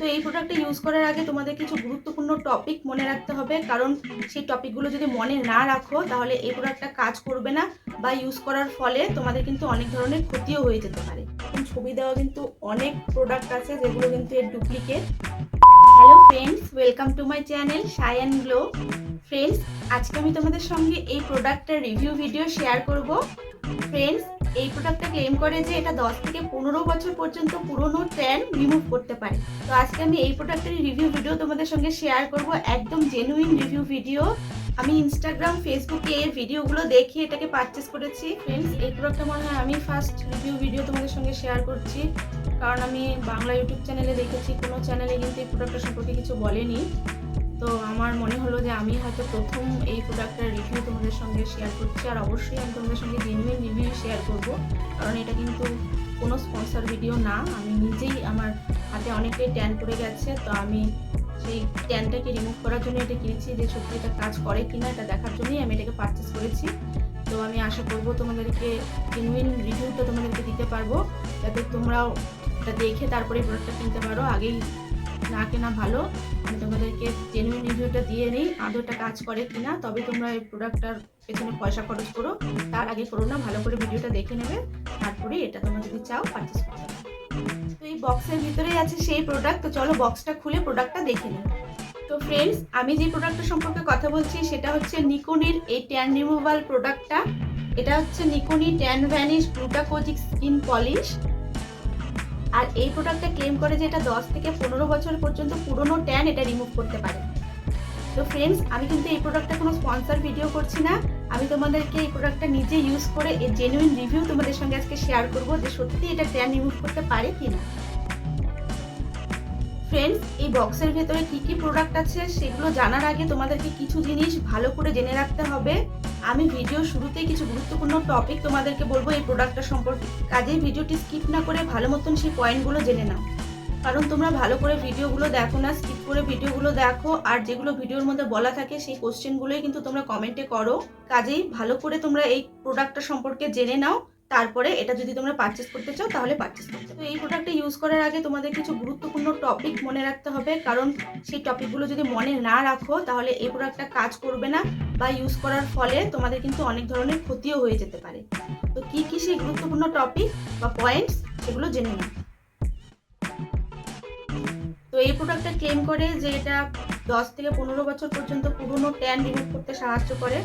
তো এই প্রোডাক্টটা ইউজ করার আগে তোমাদের কিছু গুরুত্বপূর্ণ টপিক মনে রাখতে হবে, কারণ সেই টপিকগুলো যদি মনে না রাখো, তাহলে এই প্রোডাক্টটা কাজ করবে না বা ইউজ করার ফলে তোমাদের কিন্তু অনেক ধরনের ক্ষতিও হয়ে যেতে পারে। ছবি দেওয়া কিন্তু অনেক প্রোডাক্ট আছে যেগুলো কিন্তু এর duplicate hello friends welcome to my channel Sai and glow friends আজকে আমি তোমাদের সঙ্গে এই প্রোডাক্টের রিভিউ ভিডিও শেয়ার করব। ফ্রেন্ডস এই প্রোডাক্টটা ক্লেম করে যে এটা দশ থেকে পনেরো বছর পর্যন্ত পুরনো ট্যান রিমুভ করতে পারে। তো আজকে আমি এই প্রোডাক্টের রিভিউ ভিডিও তোমাদের সঙ্গে শেয়ার করব, একদম জেনুইন রিভিউ ভিডিও আমি ইনস্টাগ্রাম ফেসবুকে এই ভিডিওগুলো দেখে এটাকে পারচেস করেছি। ফ্রেন্ডস এই প্রোডাক্টটা মনে হয় আমি ফার্স্ট রিভিউ ভিডিও তোমাদের সঙ্গে শেয়ার করছি। কারণ আমি বাংলা ইউটিউব চ্যানেলে দেখেছি, কোনো চ্যানেলে কিন্তু এই প্রোডাক্টটা সম্পর্কে কিছু বলেনি। তো আমার মনে হলো যে আমি হয়তো প্রথম এই প্রোডাক্টের রিভিউ তোমাদের সঙ্গে শেয়ার করছি আর অবশ্যই আমি তোমাদের সঙ্গে জেনুইন রিভিউ শেয়ার করব। কারণ এটা কিন্তু কোনো স্পন্সর ভিডিও না। আমি নিজেই আমার হাতে অনেকটাই ট্যান পড়ে গেছে। তো আমি সেই ট্যানটাকে রিমুভ করার জন্য এটা কিনেছি যে সত্যি এটা কাজ করে কিনা এটা দেখার জন্যই আমি এটাকে পারচেস করেছি। তো আমি আশা করব তোমাদেরকে জেনুইন রিভিউটা তোমাদেরকে দিতে পারব। যাতে তোমরাও এটা দেখে তারপরে প্রোডাক্টটা কিনতে পারো। আগেই না কেনা ভালো, আমি তোমাদেরকে জেনুইন রিভিউটা দিয়ে নিই আদৌটা কাজ করে কিনা, তবে তোমরা এই প্রোডাক্টটার পেছনে পয়সা খরচ করো, তার আগে করো না, ভালো করে ভিডিওটা দেখে নেবে, তারপরে এটা তোমরা যদি চাও পারচেস পারো তো এই বক্সের ভিতরেই আছে সেই প্রোডাক্ট তো চলো বক্সটা খুলে প্রোডাক্টটা দেখে নিই। তো ফ্রেন্ডস আমি যে প্রোডাক্টটা সম্পর্কে কথা বলছি, সেটা হচ্ছে নিকোনির এই ট্যান রিমুভাল প্রোডাক্টটা এটা হচ্ছে নিকোনি tan vanish gluta kojic skin polish আর এই প্রোডাক্টটা ক্লেম করে যে এটা দশ থেকে পনেরো বছর পর্যন্ত পুরনো ট্যান এটা রিমুভ করতে পারে। তো ফ্রেন্ডস আমি কিন্তু এই প্রোডাক্টটা কোনো স্পন্সর ভিডিও করছি না। আমি তোমাদেরকে এই প্রোডাক্টটা নিজে ইউজ করে এর জেনুইন রিভিউ তোমাদের সঙ্গে আজকে শেয়ার করব যে সত্যি এটা ট্যান রিমুভ করতে পারে কি না ফ্রেন্ডস এই বক্সের ভেতরে কি কি প্রোডাক্ট আছে সেগুলো জানার আগে তোমাদেরকে কিছু জিনিস ভালো করে জেনে রাখতে হবে। আমি ভিডিও শুরুতেই কিছু গুরুত্বপূর্ণ টপিক তোমাদেরকে বলব এই প্রোডাক্টটা সম্পর্কে। কাজেই ভিডিওটি স্কিপ না করে ভালো মতন সেই পয়েন্টগুলো জেনে নাও। কারণ তোমরা ভালো করে ভিডিওগুলো দেখো না স্কিপ করে ভিডিওগুলো দেখো, আর যেগুলো ভিডিওর মধ্যে বলা থাকে সেই কোশ্চেনগুলোই কিন্তু তোমরা কমেন্টে করো। কাজেই ভালো করে তোমরা এই প্রোডাক্টটা সম্পর্কে জেনে নাও। তারপরে এটা যদি তোমরা পারচেস করতে চাও, তাহলে পারচেস করতে তো এই প্রোডাক্টটা ইউজ করার আগে তোমাদের কিছু গুরুত্বপূর্ণ টপিক মনে রাখতে হবে, কারণ সেই টপিকগুলো যদি মনে না রাখো, তাহলে এই প্রোডাক্টটা কাজ করবে না বা ইউজ করার ফলে তোমাদের কিন্তু অনেক ধরনের ক্ষতিও হয়ে যেতে পারে। তো কী কী সেই গুরুত্বপূর্ণ টপিক বা পয়েন্টস সেগুলো জেনে নাও। তো এই প্রোডাক্টটা ক্লেম করে যে এটা দশ থেকে পনেরো বছর পর্যন্ত পুরনো ট্যান রিমুভ করতে সাহায্য করে।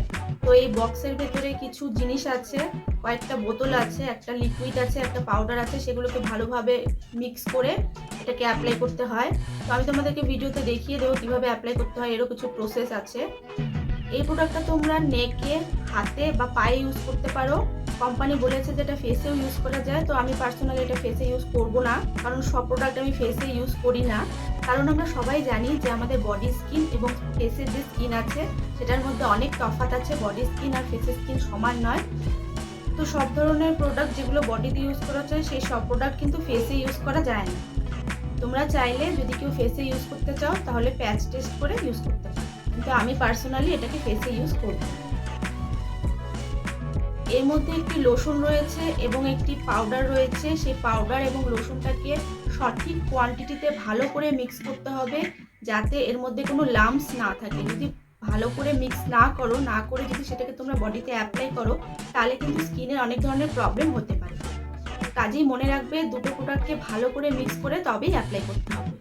তো এই বক্সের ভেতরে কিছু জিনিস আছে, কয়েকটা বোতল আছে, একটা লিকুইড আছে, একটা পাউডার আছে, সেগুলোকে ভালোভাবে মিক্স করে এটাকে অ্যাপ্লাই করতে হয়। তো আমি তোমাদেরকে ভিডিওতে দেখিয়ে দেবো কীভাবে অ্যাপ্লাই করতে হয়, এরও কিছু প্রসেস আছে। এই প্রোডাক্টটা তোমরা নেকে হাতে বা পায়ে ইউজ করতে পারো। কোম্পানি বলেছে যে এটা ফেসেও ইউজ করা যায়, তো আমি পার্সোনালি এটা ফেসে ইউজ করব না, কারণ সব প্রোডাক্ট আমি ফেসে ইউজ করি না। কারণ আমরা সবাই জানি যে আমাদের বডি স্কিন এবং ফেসের যে স্কিন আছে, সেটার মধ্যে অনেক তফাৎ আছে। বডি স্কিন আর ফেসের স্কিন সমান নয়। তো সব ধরনের প্রোডাক্ট যেগুলো বডিতে ইউজ করা যায়, সেই সব প্রোডাক্ট কিন্তু ফেসে ইউজ করা যায় না। তোমরা চাইলে যদি কেউ ফেসে ইউজ করতে চাও, তাহলে প্যাচ টেস্ট করে ইউজ করতে পারো। কিন্তু আমি পার্সোনালি এটাকে ফেসে ইউজ করব এর মধ্যে একটি লোশন রয়েছে এবং একটি পাউডার রয়েছে। সেই পাউডার এবং লোশনটাকে সঠিক কোয়ান্টিটিতে ভালো করে মিক্স করতে হবে যাতে এর মধ্যে কোনো লামস না থাকে। যদি ভালো করে মিক্স না করো, না করে যদি সেটাকে তোমরা বডিতে অ্যাপ্লাই করো, তাহলে কিন্তু স্কিনের অনেক ধরনের প্রবলেম হতে পারে। কাজেই মনে রাখবে দুটো প্রোডাক্টকে ভালো করে মিক্স করে তবেই অ্যাপ্লাই করতে হবে।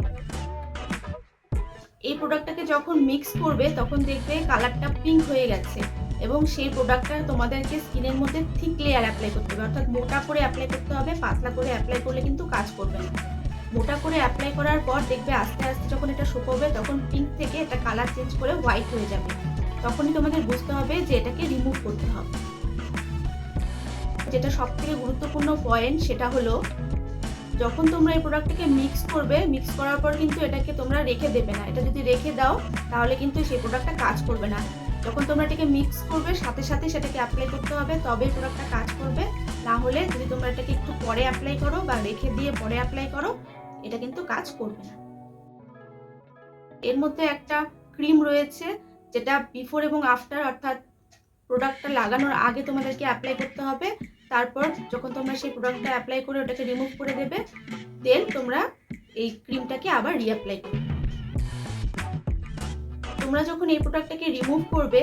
এই প্রোডাক্টটাকে যখন মিক্স করবে, তখন দেখবে কালারটা পিঙ্ক হয়ে গেছে। এবং সেই প্রোডাক্টটা তোমাদেরকে স্কিনের মধ্যে থিক লেয়ার অ্যাপ্লাই করতে হবে। অর্থাৎ মোটা করে অ্যাপ্লাই করতে হবে, পাতলা করে অ্যাপ্লাই করলে কিন্তু কাজ করবে না। মোটা করে অ্যাপ্লাই করার পর দেখবে আস্তে আস্তে যখন এটা শুকোবে তখন পিঙ্ক থেকে এটা কালার চেঞ্জ করে হোয়াইট হয়ে যাবে। তখনই তোমাদের বুঝতে হবে যে এটাকে রিমুভ করতে হবে। যেটা সব থেকে গুরুত্বপূর্ণ পয়েন্ট সেটা হলো যখন তোমরা এই প্রোডাক্টটাকে মিক্স করবে মিক্স করার পর কিন্তু এটাকে তোমরা রেখে দেবে না। এটা যদি রেখে দাও, তাহলে কিন্তু সেই প্রোডাক্টটা কাজ করবে না। যখন তোমরা এটাকে মিক্স করবে, সাথে সাথে সেটাকে অ্যাপ্লাই করতে হবে তবে প্রোডাক্টটা কাজ করবে। না হলে যদি তোমরা এটাকে একটু পরে অ্যাপ্লাই করো বা রেখে দিয়ে পরে অ্যাপ্লাই করো, এটা কিন্তু কাজ করবে না। এর মধ্যে একটা ক্রিম রয়েছে, যেটা বিফোর এবং আফটার অর্থাৎ প্রোডাক্টটা লাগানোর আগে তোমাদেরকে অ্যাপ্লাই করতে হবে। তারপর যখন তোমরা সেই প্রোডাক্টটা অ্যাপ্লাই করে ওটাকে রিমুভ করে দেবে দেন তোমরা এই ক্রিমটাকে আবার রিঅ্যাপ্লাই করবে। তোমরা যখন এই প্রোডাক্টটাকে রিমুভ করবে,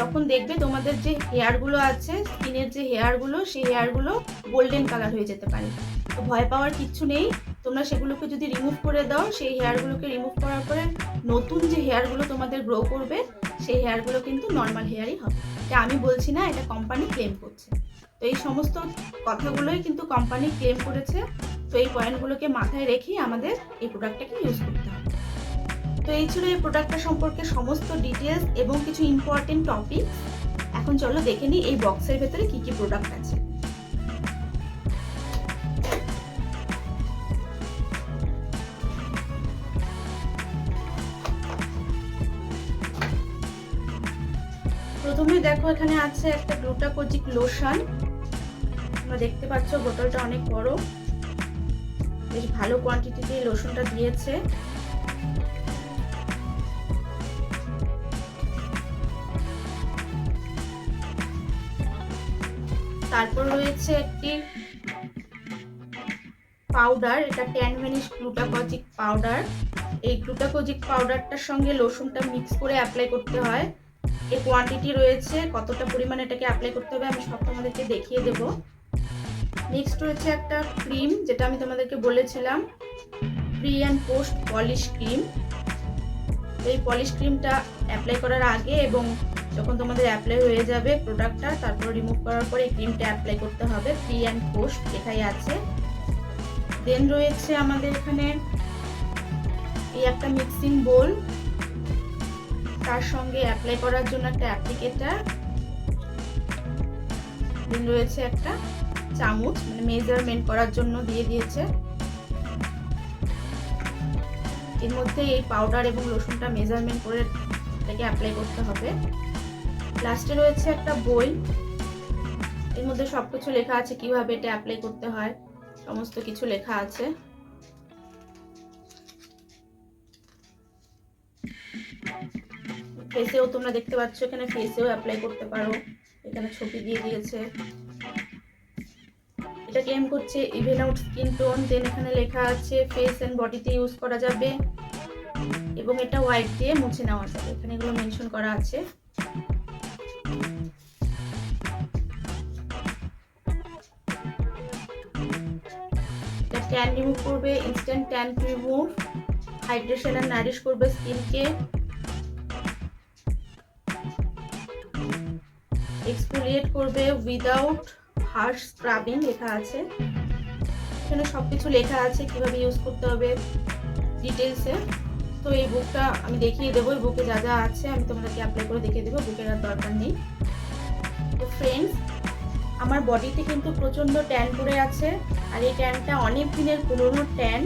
তখন দেখবে তোমাদের যে হেয়ারগুলো আছে স্কিনের যে হেয়ারগুলো সেই হেয়ারগুলো গোল্ডেন কালার হয়ে যেতে পারে। তো ভয় পাওয়ার কিচ্ছু নেই। তোমরা সেগুলোকে যদি রিমুভ করে দাও, সেই হেয়ারগুলোকে রিমুভ করার পরে নতুন যে হেয়ারগুলো তোমাদের গ্রো করবে, সেই হেয়ারগুলো কিন্তু নর্মাল হেয়ারই হবে। আমি বলছি না, এটা কোম্পানি ক্লেম করছে। তো এই সমস্ত কথাগুলোই কিন্তু কোম্পানি ক্লেম করেছে। তো এই পয়েন্টগুলোকে মাথায় রেখেই আমাদের এই প্রোডাক্টটাকে ইউজ করতে হবে। তো এই ছিল এই প্রোডাক্টটা সম্পর্কে সমস্ত ডিটেলস এবং কিছু ইম্পর্টেন্ট টপিক এখন চলো দেখে নিই এই বক্সের ভেতরে কি কি প্রোডাক্ট আছে। প্রথমে দেখো এখানে আছে একটা গ্লুটাকোজিক লোশন তোমরা দেখতে পাচ্ছ, বোতলটা অনেক বড়। বেশ ভালো কোয়ান্টিটিতে লোশনটা দিয়েছে। তারপর রয়েছে একটি পাউডার এটা ট্যান ভ্যানিশ গ্লুটাকজিক পাউডার এই গ্লুটাকজিক পাউডারটার সঙ্গে লোশনটা মিক্স করে অ্যাপ্লাই করতে হয়। এই কোয়ান্টিটি রয়েছে, কতটা পরিমাণে এটাকে অ্যাপ্লাই করতে হবে আমি সব তোমাদেরকে দেখিয়ে দেব। নেক্সট রয়েছে একটা ক্রিম যেটা আমি তোমাদেরকে বলেছিলাম pre and post polish cream এই পলিশ ক্রিমটা অ্যাপ্লাই করার আগে এবং যখন তোমাদের অ্যাপ্লাই হয়ে যাবে প্রোডাক্টটা তারপর রিমুভ করার পরে এই ক্রিমটা অ্যাপ্লাই করতে হবে প্রি অ্যান্ড পোস্ট লেখাই আছে। দেন রয়েছে আমাদের এখানে এই একটা মিক্সিং বোল তার সঙ্গে অ্যাপ্লাই করার জন্য একটা অ্যাপ্লিকেটার দেন রয়েছে একটা চামচ মানে মেজারমেন্ট করার জন্য দিয়ে দিয়েছে। এর মধ্যে এই পাউডার এবং লোশনটা মেজারমেন্ট করে এটাকে অ্যাপ্লাই করতে হবে। লাস্টে রয়েছে একটা বই। এর মধ্যে সব কিছু লেখা আছে, কীভাবে এটা অ্যাপ্লাই করতে হয়, সমস্ত কিছু লেখা আছে। ফেসেও তোমরা দেখতে পাচ্ছ, এখানে ফেসেও অ্যাপ্লাই করতে পারো। এখানে ছবি দিয়ে দিয়েছে। এটা ক্লেম করছে even out skin tone then এখানে লেখা আছে ফেস এন্ড বডিতে ইউজ করা যাবে এবং এটা হোয়াইট দিয়ে মুছে নেওয়া যাবে। এখানে এগুলো মেনশন করা আছে। ট্যান রিমুভ করবে ইনস্ট্যান্ট ট্যান রিমুভ হাইড্রেশন আর নারিশ করবে স্কিনকে। এক্সফোলিয়েট করবে উইদাউট হার্শ স্ক্রাবিং লেখা আছে। এখানে সব কিছু লেখা আছে, কীভাবে ইউজ করতে হবে ডিটেলসে তো এই বুকটা আমি দেখিয়ে দেবো, এই বুকে যা যা আছে আমি তোমাদেরকে অ্যাপ্লাই করে দেখিয়ে দেবো বুকের আর দরকার নেই। তো ফ্রেন্ডস আমার বডিতে কিন্তু প্রচণ্ড ট্যান পড়ে আছে, আর এই ট্যানটা অনেক দিনের পুরনো ট্যান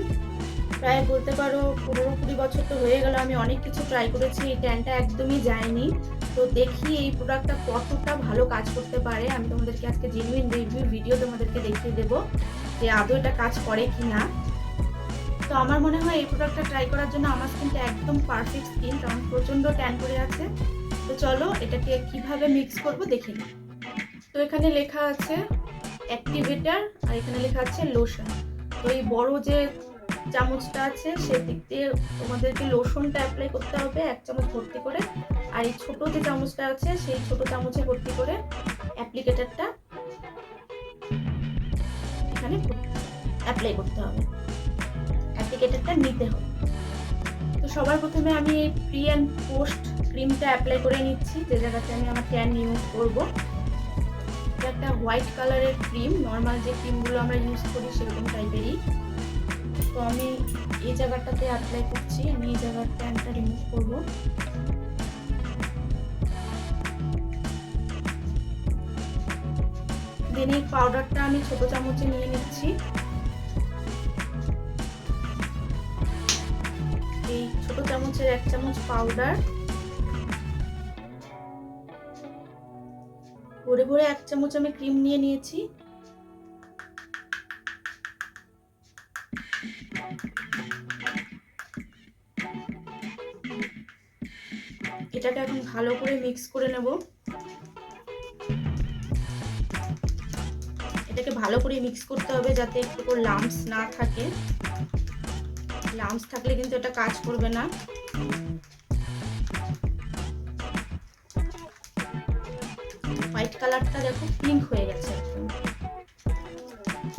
প্রায় বলতে পারো। পনেরো কুড়ি বছর তো হয়ে গেল, আমি অনেক কিছু ট্রাই করেছি, এই ট্যানটা একদমই যায়নি। তো দেখি এই প্রোডাক্টটা কতটা ভালো কাজ করতে পারে। আমি তোমাদেরকে আজকে জেনুইন রিভিউ ভিডিও তোমাদেরকে দেখিয়ে দেবো যে আদৌ এটা কাজ করে কি না তো আমার মনে হয় এই প্রোডাক্টটা ট্রাই করার জন্য আমার স্কিনটা একদম পারফেক্ট স্কিন কারণ প্রচণ্ড ট্যান করে আছে। তো চলো এটাকে কীভাবে মিক্স করব দেখে নিই। তো এখানে লেখা আছে অ্যাক্টিভেটার আর এখানে লেখা আছে লোশন তো এই বড় যে চামচটা আছে সেদিক দিয়ে তোমাদেরকে লোশনটা অ্যাপ্লাই করতে হবে, এক চামচ ভর্তি করে। আর এই ছোট যে চামচটা আছে, সেই ছোট চামচে ভর্তি করে অ্যাপ্লিকেটারটা এখানে অ্যাপ্লাই করতে হবে। অ্যাপ্লিকেটারটা নিতে হবে। তো সবার প্রথমে আমি এই প্রি অ্যান্ড পোস্ট ক্রিমটা অ্যাপ্লাই করে নিচ্ছি, যে জায়গাতে আমি আমার ট্যান ইউজ করব। একটা হোয়াইট কালারের ক্রিম নর্মাল যে ক্রিমগুলো আমরা ইউজ করি সেরকম টাইপেরই আমি এই জায়গাটাতে অ্যাপ্লাই করছি, আমি এই জায়গার ট্যানটা রিমুভ করব। দেন এই পাউডারটা আমি ছোট চামচে নিয়ে নিচ্ছি। এই ছোট চামচের এক চামচ পাউডার ভরে ভরে এক চামচ আমি ক্রিম নিয়ে নিয়েছি। ভালো করে মিক্স করে নেব। এটাকে ভালো করে মিক্স করতে হবে যাতে একটু লাম্পস না থাকে। লামস থাকলে কিন্তু এটা কাজ করবে না। হোয়াইট কালারটা দেখো পিঙ্ক হয়ে গেছে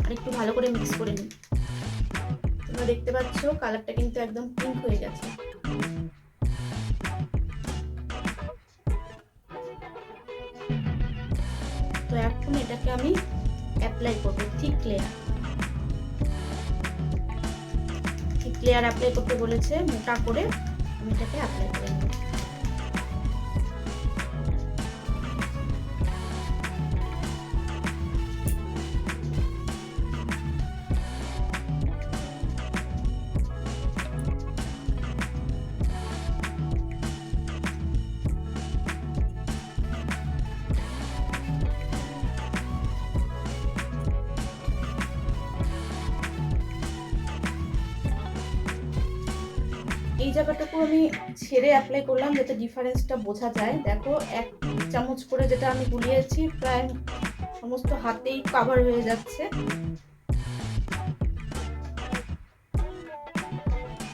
আর একটু ভালো করে মিক্স করে নিই। তোমরা দেখতে পাচ্ছ কালারটা কিন্তু একদম পিঙ্ক হয়ে গেছে। আমি অ্যাপ্লাই করব, ঠিক লেয়ার ঠিক লেয়ার অ্যাপ্লাই করতে বলেছে, মোটা করে আমি এটাকে অ্যাপ্লাই করে জায়গাটাকেও আমি ছেড়ে অ্যাপ্লাই করলাম যাতে ডিফারেন্সটা বোঝা যায়। দেখো, এক চামচ করে যেটা আমি গুলিয়েছি, প্রায় সমস্ত হাতেই কাভার হয়ে যাচ্ছে।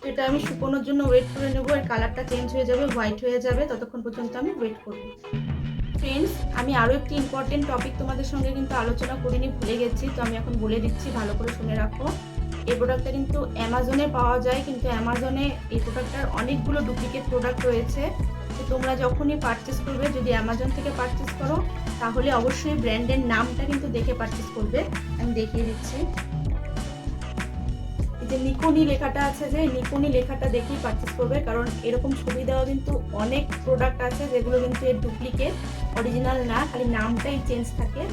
এটা আমি শুকোনোর জন্য ওয়েট করে নেব, এর কালারটা চেঞ্জ হয়ে যাবে হোয়াইট হয়ে যাবে, ততক্ষণ পর্যন্ত আমি ওয়েট করব। ফ্রেন্ডস আমি আরও একটি ইম্পর্টেন্ট টপিক তোমাদের সঙ্গে কিন্তু আলোচনা করিনি, ভুলে গেছি, তো আমি এখন বলে দিচ্ছি, ভালো করে শুনে রাখো। এই প্রোডাক্টটা কিন্তু অ্যামাজনে পাওয়া যায়, কিন্তু অ্যামাজনে এই প্রোডাক্টটার অনেকগুলো ডুপ্লিকেট প্রোডাক্ট রয়েছে। তো তোমরা যখনই পারচেস করবে, যদি অ্যামাজন থেকে পারচেস করো, তাহলে অবশ্যই ব্র্যান্ডের নামটা কিন্তু দেখে পারচেস করবে। আমি দেখিয়ে দিচ্ছি। যে নিকোনি লেখাটা আছে যে নিকোনি লেখাটা দেখেই পারচেস করবে, কারণ এরকম ছবি দেওয়া কিন্তু অনেক প্রোডাক্ট আছে যেগুলো কিন্তু এর ডুপ্লিকেট অরিজিনাল না, খালি নামটাই চেঞ্জ থাকে।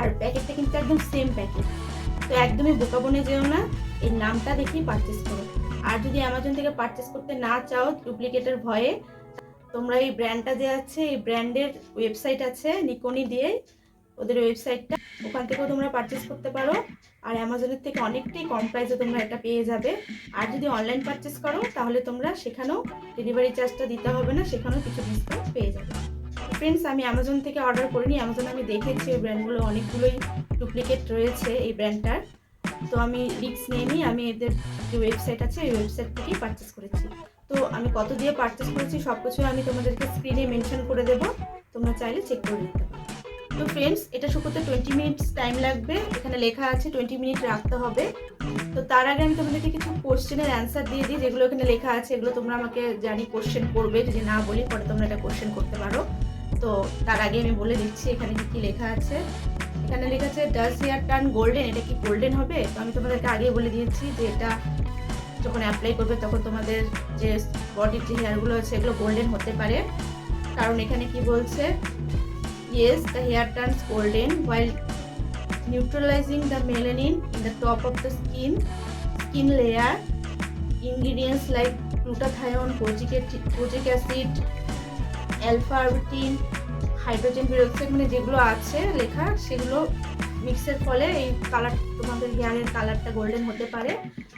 আর প্যাকেটটা কিন্তু একদম সেম প্যাকেট তো একদমই বোকা বনে যেও না এই নামটা দেখেই পারচেস করো। আর যদি অ্যামাজন থেকে পারচেস করতে না চাও ডুপ্লিকেটের ভয়ে, তোমরা এই ব্র্যান্ডটা যে আছে, এই ব্র্যান্ডের ওয়েবসাইট আছে নিকোনি দিয়ে, ওদের ওয়েবসাইটটা ওখান থেকেও তোমরা পারচেস করতে পারো। আর অ্যামাজনের থেকে অনেকটাই কম প্রাইসে তোমরা এটা পেয়ে যাবে। আর যদি অনলাইন পারচেস করো, তাহলে তোমরা সেখানেও ডেলিভারি চার্জটা দিতে হবে না, সেখানেও কিছু ডিসকাউন্ট পেয়ে যাবে। ফ্রেন্ডস আমি অ্যামাজন থেকে অর্ডার করিনি। অ্যামাজন আমি দেখেছি, এই ব্র্যান্ডগুলো অনেকগুলোই ডুপ্লিকেট রয়েছে এই ব্র্যান্ডটার তো আমি রিক্স নিইনি, আমি এদের যে ওয়েবসাইট আছে, এই ওয়েবসাইট থেকেই পারচেস করেছি। তো আমি কত দিয়ে পারচেস করেছি সব কিছু আমি তোমাদেরকে স্ক্রিনে মেনশন করে দেবো। তোমরা চাইলে চেক করে নিতে পারো। তো ফ্রেন্ডস এটা শুকোতে টোয়েন্টি মিনিটস টাইম লাগবে। এখানে লেখা আছে টোয়েন্টি মিনিট রাখতে হবে। তো তার আগে আমি তোমাদেরকে কিছু কোশ্চেনের অ্যান্সার দিয়ে দিই, যেগুলো এখানে লেখা আছে, এগুলো তোমরা আমাকে জানি কোশ্চেন করবে। যদি না বলি, পরে তোমরা এটা কোশ্চেন করতে পারো। তো তার আগে আমি বলে দিচ্ছি এখানে কি লেখা আছে। এখানে লেখা আছে ডাস হেয়ার টার্ন গোল্ডেন এটা কি গোল্ডেন হবে? তো আমি তোমাদেরকে আগে বলে দিয়েছি যে এটা যখন অ্যাপ্লাই করবে তখন তোমাদের যে বডির যে হেয়ারগুলো আছে এগুলো গোল্ডেন হতে পারে। কারণ এখানে কি বলছে yes the hair turns golden while neutralizing the melanin in the top of the skin skin layer ingredients like glutathione, kojic acid, alpha arbutin hydrogen peroxide মানে যেগুলো আছে লেখা, সেগুলো মিক্সের ফলে এই কালার তোমাদের হেয়ারের কালারটা গোল্ডেন হতে পারে।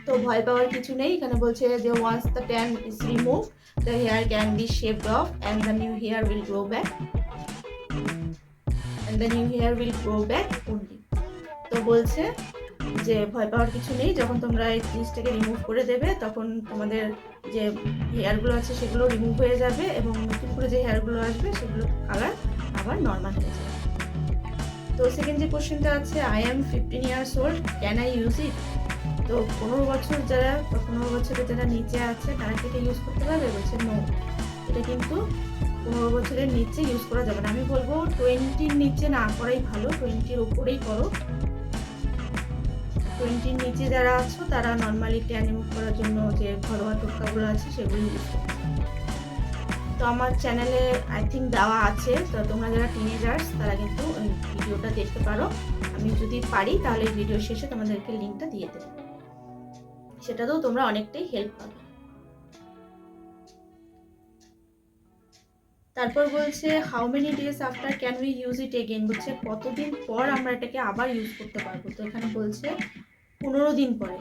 তো ভয় পাওয়ার কিছু নেই। এখানে বলছে যে once the tan is remove the hair can be shaped off and the new hair will grow back and the new hair will grow back only তো বলছে যে ভয় পাওয়ার কিছু নেই। যখন তোমরা এই জিনিসটাকে রিমুভ করে দেবে, তখন তোমাদের যে হেয়ারগুলো আছে সেগুলো রিমুভ হয়ে যাবে এবং নতুন করে যে হেয়ারগুলো আসবে সেগুলো কালার আবার নর্মাল হয়ে যাবে। তো সেকেন্ড যে কোশ্চেনটা আছে I am fifteen years old can I use it তো পনেরো বছর যারা পনেরো বছরের যারা নিচে আছে, তারা কি ইউজ করতে পারবে? বলছে নো এটা কিন্তু পনেরো বছরের নিচে ইউজ করা যাবে না। আমি বলব টোয়েন্টির নিচে না করাই ভালো টোয়েন্টির ওপরেই করো। টোয়েন্টির নিচে যারা আছো, তারা নর্মালি ট্যান রিমুভ করার জন্য যে ঘরোয়া টোটকাগুলো আছে, সেগুলো তো আমার চ্যানেলে আই থিঙ্ক দেওয়া আছে। তো তোমরা যারা টিনেজার্স তারা কিন্তু ভিডিওটা দেখতে পারো। আমি যদি পারি, তাহলে ভিডিও শেষে তোমাদেরকে লিঙ্কটা দিয়ে দেবো। সেটাতেও তোমরা অনেকটাই হেল্প পাবে। তারপর বলছে how many days after can we use it again বলছে, কতদিন পর আমরা এটাকে আবার ইউজ করতে পারব? তো এখানে বলছে পনেরো দিন পরে।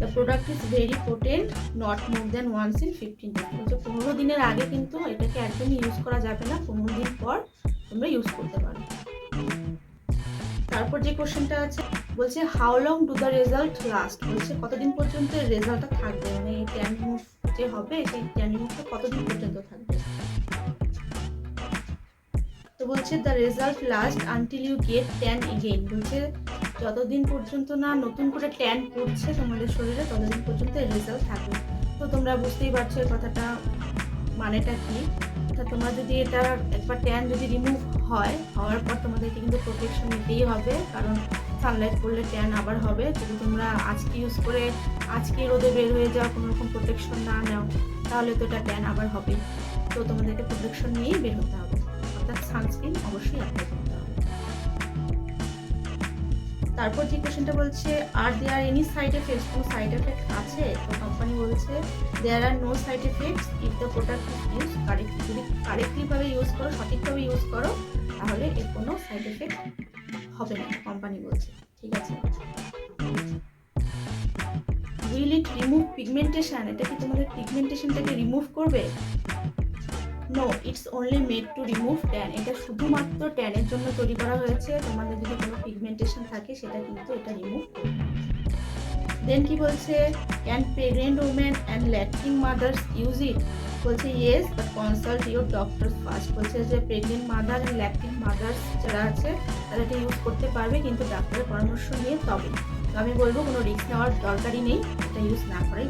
The product is very potent not more than once in fifteen days পনেরো দিনের আগে কিন্তু এটাকে একদমই ইউজ করা যাবে না, পনেরো দিন পর তোমরা ইউজ করতে পারো। তারপর যে কোশ্চেনটা আছে, বলছে how long do the result last বলছে, কতদিন পর্যন্ত রেজাল্টটা থাকবে? মানে এই ট্যান রিমুভ যে হবে, সেই ট্যান রিমুভটা কতদিন পর্যন্ত থাকবে? তো বলছে the result last until you get tan again বলছে যতদিন পর্যন্ত না নতুন করে ট্যান পড়ছে তোমাদের শরীরে, ততদিন পর্যন্ত রেজাল্ট থাকবে। তো তোমরা বুঝতেই পারছ এই কথাটা মানেটা কি? তা তোমরা যদি এটা একবার ট্যান যদি রিমুভ হয়, হওয়ার পর তোমাদেরকে কিন্তু প্রোটেকশন নিতেই হবে, কারণ সানলাইট পড়লে ট্যান আবার হবে। যদি তোমরা আজকে ইউজ করে আজকে রোদে বের হয়ে যাও কোনো রকম প্রোটেকশন না নাও, তাহলে তো এটা ট্যান আবার হবে। তো তোমাদেরকে প্রোটেকশন নিয়েই বের হতে হবে। অর্থাৎ সানস্ক্রিন অবশ্যই অ্যাপ্লাই তারপর যে কোশ্চেনটা বলছে are they are any side effects কোনো সাইড এফেক্ট আছে? তো কোম্পানি বলছে there are no side effects if the product use correctly যদি কারেক্টলিভাবে ইউজ করো, সঠিকভাবে ইউজ করো, তাহলে এর কোনো সাইড এফেক্ট হবে না কোম্পানি বলছে। ঠিক আছে? উইল ইট রিমুভ পিগমেন্টেশন এটা কি তোমাদের পিগমেন্টেশনটাকে রিমুভ করবে? No it's only made to remove tan এটা শুধুমাত্র ট্যানের জন্য তৈরি করা হয়েছে। তোমাদের যদি কোনো পিগমেন্টেশন থাকে, সেটা কিন্তু এটা রিমুভ দেন কি বলছে? Can pregnant women and lactating mothers use it বলছে yes but consult your doctor first বলছে যে pregnant mother and lactating mothers যারা আছে, তারা এটা ইউজ করতে পারবে, কিন্তু ডাক্তারের পরামর্শ নিয়ে তবে। আমি বলব, কোনো রিস্ক নেওয়ার দরকারই নেই। এটা ইউজ না করাই।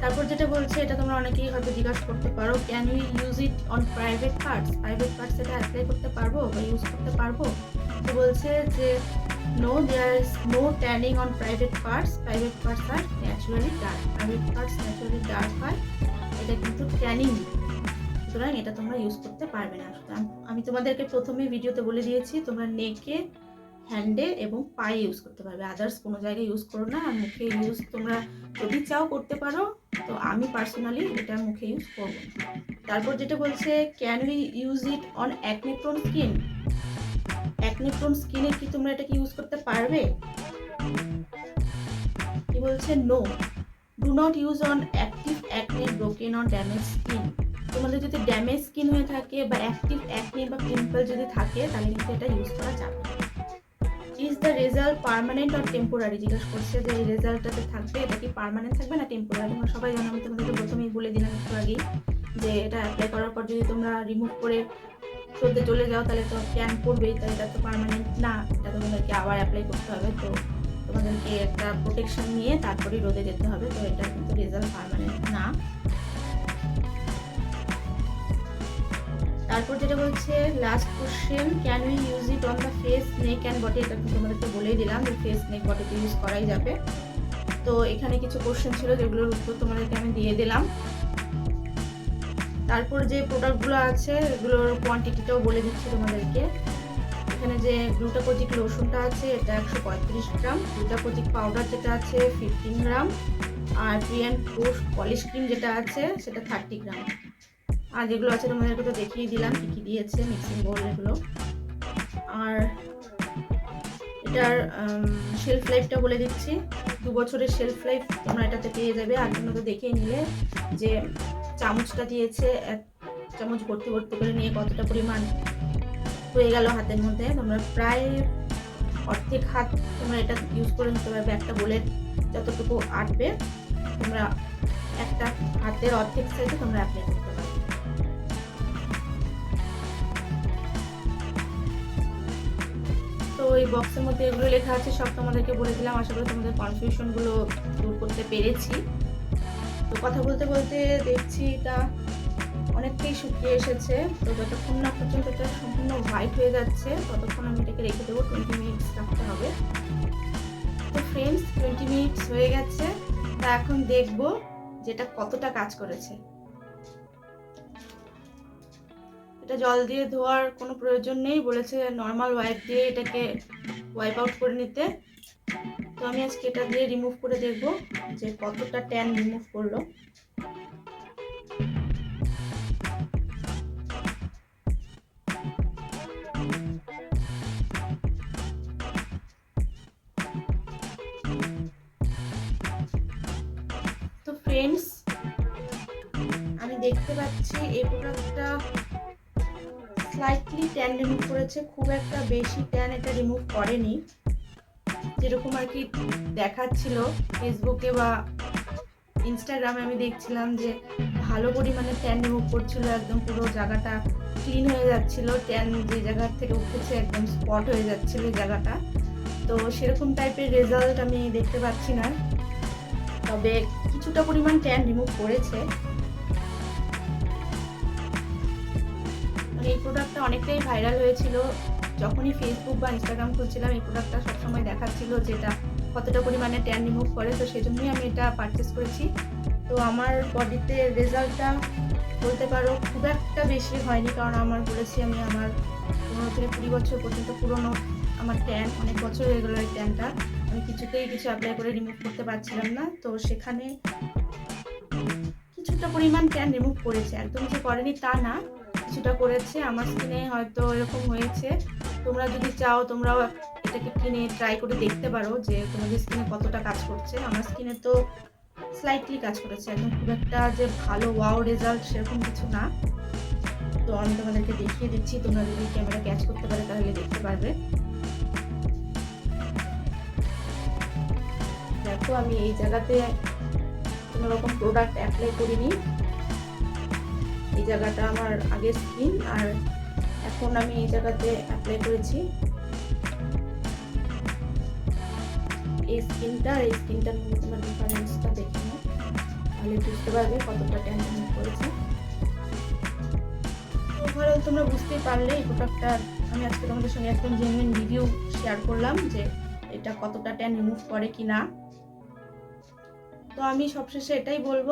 তারপর যেটা বলছে, এটা তোমরা অনেকেই হয়তো জিজ্ঞাসা করতে পারো can you use it on private parts private parts এটা অ্যাপ্লাই করতে পারব বা ইউজ করতে পারব? তো বলছে যে no there is no tanning on private parts private parts R naturally dark private parts naturally dark হয়, এটা কিন্তু ট্যানিং সুতরাং এটা তোমরা ইউজ করতে পারবে না। আমি তোমাদেরকে প্রথমে ভিডিওতে বলে দিয়েছি, তোমরা নেকে হ্যান্ডে এবং পায়ে ইউজ করতে পারবে। আদার্স কোনো জায়গায় ইউজ করো না আর মুখে ইউজ তোমরা যদি চাও করতে পারো, তো আমি পার্সোনালি এটা মুখে ইউজ করব তারপর যেটা বলছে can we use it on acne prone skin acne prone স্কিনে কি তোমরা এটাকে ইউজ করতে পারবে? কি বলছে? No do not use on active acne broken on damage skin তোমাদের যদি ড্যামেজ স্কিন হয়ে থাকে বা অ্যাক্টিভ অ্যাকনে বা পিম্পল যদি থাকে, তাহলে কিন্তু এটা ইউজ করা যাবে is the result permanent or temporary জিজ্ঞেস করছে যে এই রেজাল্টটাতে থাকবে, এটা কি পার্মানেন্ট থাকবে না টেম্পোরারি তোমরা সবাই জানো, আমি তোমাদেরকে প্রথমেই বলে দিলাম একটু আগেই যে এটা অ্যাপ্লাই করার পর যদি তোমরা রিমুভ করে চলতে চলে যাও, তাহলে তো ক্যান পড়বেই তাহলে এটা তো পার্মানেন্ট না, এটা তোমাদেরকে আবার অ্যাপ্লাই করতে হবে। তো তোমাদেরকে একটা প্রোটেকশন নিয়ে তারপরেই রোদে যেতে হবে, তো এটা কিন্তু রেজাল্ট পার্মানেন্ট না। তারপর যেটা বলছে last question can we use it on the face neck and body এটা তোমাদেরকে বলেই দিলাম যে ফেস নেক বডিতে ইউজ করাই যাবে। তো এখানে কিছু কোশ্চেন ছিল যেগুলোর উত্তর তোমাদেরকে আমি দিয়ে দিলাম। তারপর যে প্রোডাক্টগুলো আছে, এগুলোর কোয়ান্টিটিটাও বলে দিচ্ছি তোমাদেরকে। এখানে যে গ্লুটাকোজিক লোশনটা আছে, এটা একশো পঁয়ত্রিশ গ্রাম। গ্লুটাকোজিক পাউডার যেটা আছে fifteen gram. R pre and post polish cream যেটা আছে, সেটা থার্টি গ্রাম। আর যেগুলো আছে তোমাদেরকে তো দেখিয়ে দিলাম কী কী দিয়েছে মিক্সিং বোল এগুলো। আর এটার শেলফ লাইফটা বলে দিচ্ছি। দু বছরের শেলফ লাইফ তোমরা এটাতে পেয়ে যাবে। আর তোমরা তো দেখেই নিলে যে চামচটা দিয়েছে, এক চামচ ভর্তি ভর্তি করে নিয়ে কতটা পরিমাণ হয়ে গেল হাতের মধ্যে। তোমরা প্রায় অর্ধেক হাত তোমরা এটা ইউজ করে নিতে পারবে। একটা বোলের যতটুকু আটবে, তোমরা একটা হাতের অর্ধেক সাইজে তোমরা অ্যাপ্লাই করতে এই বক্সের মধ্যে এগুলো লেখা আছে, সব তোমাদেরকে বলে দিলাম। আশা করি তোমাদের কনফিউশনগুলো দূর করতে পেরেছি। তো কথা বলতে বলতে দেখছি এটা অনেকটাই শুকিয়ে এসেছে। তো যতক্ষণ না পর্যন্ত এটা সম্পূর্ণ হোয়াইট হয়ে যাচ্ছে, ততক্ষণ আমি এটাকে রেখে দেবো। টোয়েন্টি মিনিটস রাখতে হবে। তো ফ্রেন্ডস টোয়েন্টি মিনিটস হয়ে গেছে। তা এখন দেখব যেটা কতটা কাজ করেছে। এটা জল দিয়ে ধোয়ার কোনো প্রয়োজন নেই, বলেছে নর্মাল ওয়াইপ দিয়ে এটাকে ওয়াইপ আউট করে নিতে। তো আমি আজকে এটা দিয়ে রিমুভ করে দেখব যে কতটা ট্যান রিমুভ করল। করেছে, খুব একটা বেশি ট্যান এটা রিমুভ করেনি। যেরকম আর কি দেখাচ্ছিল ফেসবুকে বা ইনস্টাগ্রামে আমি দেখছিলাম যে ভালো পরিমাণে ট্যান রিমুভ করছিল, একদম পুরো জায়গাটা ক্লিন হয়ে যাচ্ছিল ট্যান যে জায়গা থেকে উঠেছে একদম স্পট হয়ে যাচ্ছিল জায়গাটা। তো সেরকম টাইপের রেজাল্ট আমি দেখতে পাচ্ছি না। তবে কিছুটা পরিমাণ ট্যান রিমুভ করেছে। এই প্রোডাক্টটা অনেকটাই ভাইরাল হয়েছিল। যখনই ফেসবুক বা ইনস্টাগ্রাম খুলছিলাম, এই প্রোডাক্টটা সবসময় দেখাচ্ছিল যে এটা কতটা পরিমাণে ট্যান রিমুভ করে, তো সেজন্যই আমি এটা পারচেস করেছি। তো আমার বডিতে রেজাল্টটা বলতে পারো খুব একটা বেশি হয়নি, কারণ আমার বলেছি আমি আমার পনেরো থেকে কুড়ি বছর পর্যন্ত পুরনো আমার ট্যান অনেক বছর হয়ে গেলো এই ট্যানটা আমি কিছুতেই কিছু অ্যাপ্লাই করে রিমুভ করতে পারছিলাম না। তো সেখানে কিছুটা পরিমাণ ট্যান রিমুভ করেছে। একদম যে করেনি তা না। কিছুটা করেছে। আমার স্কিনে হয়তো এরকম হয়েছে। তোমরা যদি চাও, তোমরাও এটাকে কিনে ট্রাই করে দেখতে পারো যে তোমাদের স্কিনে কতটা কাজ করছে। আমার স্কিনে তো স্লাইটলি কাজ করেছে। একদম খুব একটা যে ভালো ওয়াও রেজাল্ট সেরকম কিছু না। তো আমি তোমাদেরকে দেখিয়ে দিচ্ছি। তোমরা যদি ক্যামেরা ক্যাচ করতে পারে, তাহলে দেখতে পারবে। দেখো, আমি এই জায়গাতে কোনো রকম প্রোডাক্ট অ্যাপ্লাই করিনি। এই জায়গাটা আমার আগের স্কিন আর এখন আমি এই জায়গাতে অ্যাপ্লাই করেছি। এই স্কিনটা আর এই স্কিনটার মধ্যে তোমার ডিফারেন্সটা দেখে নাও, তাহলে বুঝতে পারবে কতটা ট্যান করেছে। ওভারঅল তোমরা বুঝতেই পারলে, এই প্রোডাক্টটা আমি আজকে তোমাদের সঙ্গে একদম জেনুইন রিভিউ শেয়ার করলাম যে এটা কতটা ট্যান রিমুভ করে কি না তো আমি সবশেষে এটাই বলব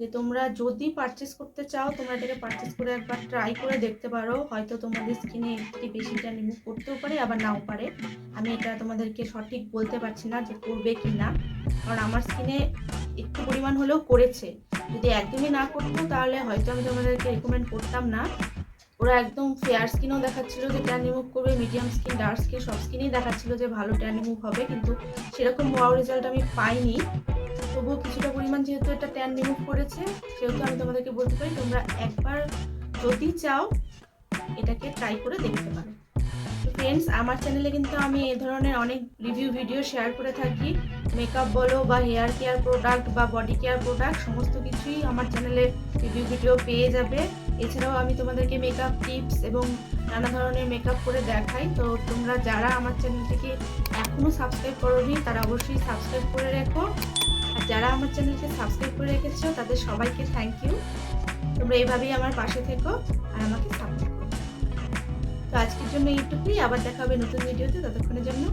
যে তোমরা যদি পারচেস করতে চাও, তোমরা এটাকে পারচেস করে একবার ট্রাই করে দেখতে পারো। হয়তো তোমাদের স্কিনে এর থেকে বেশিটা রিমুভ করতেও পারে, আবার নাও পারে। আমি এটা তোমাদেরকে সঠিক বলতে পারছি না যে করবে কি না কারণ আমার স্কিনে একটু পরিমাণ হলেও করেছে। যদি একদমই না করতো, তাহলে হয়তো আমি তোমাদেরকে রেকমেন্ড করতাম না। ওরা একদম ফেয়ার স্কিনও দেখাচ্ছিল যে ট্যান রিমুভ করবে মিডিয়াম স্কিন ডার্ক স্কিন সব স্কিনেই দেখাচ্ছিল যে ভালো ট্যান রিমুভ হবে, কিন্তু সেরকম ওয়াও রেজাল্ট আমি পাইনি। তবুও কিছুটা পরিমাণ যেহেতু এটা ট্যান রিমুভ করেছে, সেহেতু আমি তোমাদেরকে বলতে পারি, তোমরা একবার যদি চাও, এটাকে ট্রাই করে দেখতে পারো। ফ্রেন্ডস আমার চ্যানেলে কিন্তু আমি এ ধরনের অনেক রিভিউ ভিডিও শেয়ার করে থাকি। মেকআপ বলো বা হেয়ার কেয়ার প্রোডাক্ট বা বডি কেয়ার প্রোডাক্ট সমস্ত কিছুই আমার চ্যানেলে রিভিউ ভিডিও পেয়ে যাবে। এছাড়াও আমি তোমাদেরকে মেকআপ টিপস এবং নানা ধরনের মেকআপ করে দেখাই। তো তোমরা যারা আমার চ্যানেলটিকে এখনও সাবস্ক্রাইব করোনি, তারা অবশ্যই সাবস্ক্রাইব করে রেখো। আর যারা আমার চ্যানেলকে সাবস্ক্রাইব করে রেখেছো, তাদের সবাইকে থ্যাংক ইউ তোমরা এইভাবেই আমার পাশে থেকো আর আমাকে সাপোর্ট করো। তো আজকের জন্য এইটুকুই। আবার দেখা হবে নতুন ভিডিওতে ততক্ষণের জন্য